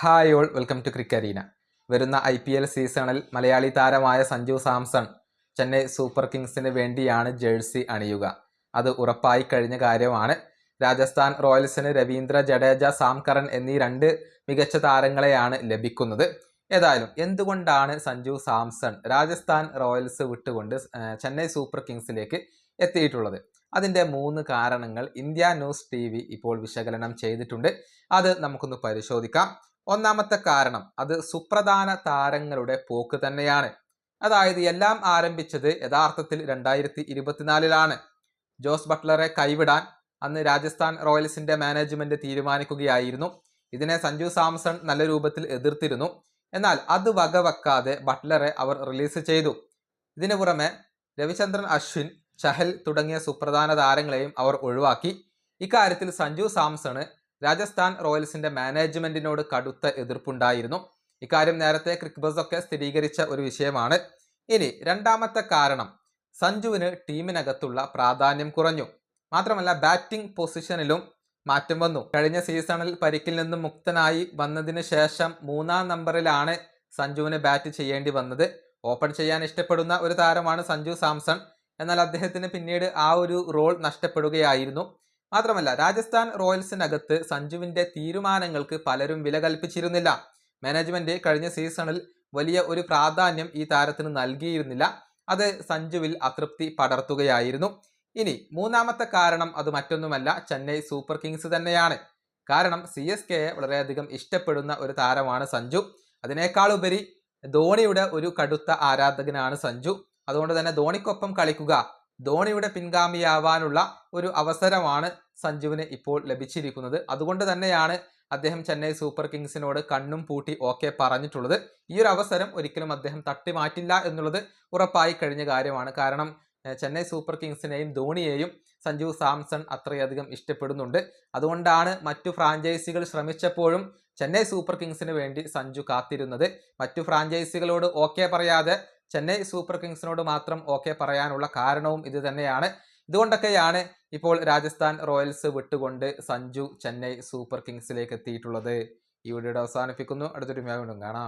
Hi all welcome to Crickarena വരുന്ന I P L സീസണിൽ മലയാളി താരമായ സഞ്ജു സാംസൺ ചെന്നൈ സൂപ്പർ കിങ്സിന് വേണ്ടിയാണ് ജേഴ്സി അണിയുക. അത് ഉറപ്പായി കഴിഞ്ഞ കാര്യമാണ്. രാജസ്ഥാൻ റോയൽസിന് രവീന്ദ്ര ജഡേജ സാംകരൻ എന്നീ രണ്ട് മികച്ച താരങ്ങളെയാണ് ലഭിക്കുന്നത്. ഏതായാലും എന്തുകൊണ്ടാണ് സഞ്ജു സാംസൺ രാജസ്ഥാൻ റോയൽസ് വിട്ടുകൊണ്ട് ചെന്നൈ സൂപ്പർ കിങ്സിലേക്ക് എത്തിയിട്ടുള്ളത്? അതിന്റെ മൂന്ന് കാരണങ്ങൾ ഇന്ത്യ ന്യൂസ് ടി വി ഇപ്പോൾ വിശകലനം ചെയ്തിട്ടുണ്ട്. അത് നമുക്കൊന്ന് പരിശോധിക്കാം. ഒന്നാമത്തെ കാരണം അത് സുപ്രധാന താരങ്ങളുടെ പോക്ക് തന്നെയാണ്. അതായത് എല്ലാം ആരംഭിച്ചത് യഥാർത്ഥത്തിൽ രണ്ടായിരത്തി ഇരുപത്തിനാലിലാണ് ജോസ് ബട്ട്ലറെ കൈവിടാൻ അന്ന് രാജസ്ഥാൻ റോയൽസിന്റെ മാനേജ്മെന്റ് തീരുമാനിക്കുകയായിരുന്നു. ഇതിനെ സഞ്ജു സാംസൺ നല്ല രൂപത്തിൽ എതിർത്തിരുന്നു. എന്നാൽ അത് വകവെക്കാതെ ബട്ട്ലറെ അവർ റിലീസ് ചെയ്തു. ഇതിനു പുറമെ രവിചന്ദ്രൻ അശ്വിൻ ചഹൽ തുടങ്ങിയ സുപ്രധാന താരങ്ങളെയും അവർ ഒഴിവാക്കി. ഇക്കാര്യത്തിൽ സഞ്ജു സാംസണ് രാജസ്ഥാൻ റോയൽസിന്റെ മാനേജ്മെന്റിനോട് കടുത്ത എതിർപ്പുണ്ടായിരുന്നു. ഇക്കാര്യം നേരത്തെ ക്രിക്ബസ് ഒക്കെ സ്ഥിരീകരിച്ച ഒരു വിഷയമാണ്. ഇനി രണ്ടാമത്തെ കാരണം സഞ്ജുവിന് ടീമിനകത്തുള്ള പ്രാധാന്യം കുറഞ്ഞു. മാത്രമല്ല ബാറ്റിംഗ് പൊസിഷനിലും മാറ്റം വന്നു. കഴിഞ്ഞ സീസണിൽ പരിക്കിൽ നിന്നും മുക്തനായി വന്നതിന് ശേഷം മൂന്നാം നമ്പറിലാണ് സഞ്ജുവിന് ബാറ്റ് ചെയ്യേണ്ടി വന്നത്. ഓപ്പൺ ചെയ്യാൻ ഇഷ്ടപ്പെടുന്ന ഒരു താരമാണ് സഞ്ജു സാംസൺ. എന്നാൽ അദ്ദേഹത്തിന് പിന്നീട് ആ ഒരു റോൾ നഷ്ടപ്പെടുകയായിരുന്നു. മാത്രമല്ല രാജസ്ഥാൻ റോയൽസിനകത്ത് സഞ്ജുവിന്റെ തീരുമാനങ്ങൾക്ക് പലരും വില കൽപ്പിച്ചിരുന്നില്ല. മാനേജ്മെന്റ് കഴിഞ്ഞ സീസണിൽ വലിയ ഒരു പ്രാധാന്യം ഈ താരത്തിന് നൽകിയിരുന്നില്ല. അത് സഞ്ജുവിൽ അതൃപ്തി പടർത്തുകയായിരുന്നു. ഇനി മൂന്നാമത്തെ കാരണം അത് മറ്റൊന്നുമല്ല ചെന്നൈ സൂപ്പർ കിങ്സ് തന്നെയാണ്. കാരണം സി എസ് കെയെ വളരെയധികം ഇഷ്ടപ്പെടുന്ന ഒരു താരമാണ് സഞ്ജു. അതിനേക്കാൾ ഉപരി ധോണിയുടെ ഒരു കടുത്ത ആരാധകനാണ് സഞ്ജു. അതുകൊണ്ട് തന്നെ ധോണിക്കൊപ്പം കളിക്കുക. ധോണിയുടെ പിൻഗാമിയാവാനുള്ള ഒരു അവസരമാണ് സഞ്ജുവിന് ഇപ്പോൾ ലഭിച്ചിരിക്കുന്നത്. അതുകൊണ്ട് തന്നെയാണ് അദ്ദേഹം ചെന്നൈ സൂപ്പർ കിങ്സിനോട് കണ്ണും പൂട്ടി ഓക്കെ പറഞ്ഞിട്ടുള്ളത്. ഈ ഒരു അവസരം ഒരിക്കലും അദ്ദേഹം തട്ടി മാറ്റില്ല എന്നുള്ളത് ഉറപ്പായി കഴിഞ്ഞ കാര്യമാണ്. കാരണം ചെന്നൈ സൂപ്പർ കിങ്സിനെയും ധോണിയെയും സഞ്ജു സാംസൺ അത്രയധികം ഇഷ്ടപ്പെടുന്നുണ്ട്. അതുകൊണ്ടാണ് മറ്റു ഫ്രാഞ്ചൈസികൾ ശ്രമിച്ചപ്പോഴും ചെന്നൈ സൂപ്പർ കിങ്സിന് വേണ്ടി സഞ്ജു കാത്തിരുന്നത്. മറ്റു ഫ്രാഞ്ചൈസികളോട് ഓക്കെ പറയാതെ ചെന്നൈ സൂപ്പർ കിങ്സിനോട് മാത്രം ഓക്കെ പറയാനുള്ള കാരണവും ഇത് തന്നെയാണ്. ഇതുകൊണ്ടൊക്കെയാണ് ഇപ്പോൾ രാജസ്ഥാൻ റോയൽസ് വിട്ടുകൊണ്ട് സഞ്ജു ചെന്നൈ സൂപ്പർ കിങ്സിലേക്ക് എത്തിയിട്ടുള്ളത്. ഈ വീഡിയോ അവസാനിപ്പിക്കുന്നു. അടുത്തൊരു വീണ്ടും കാണാം.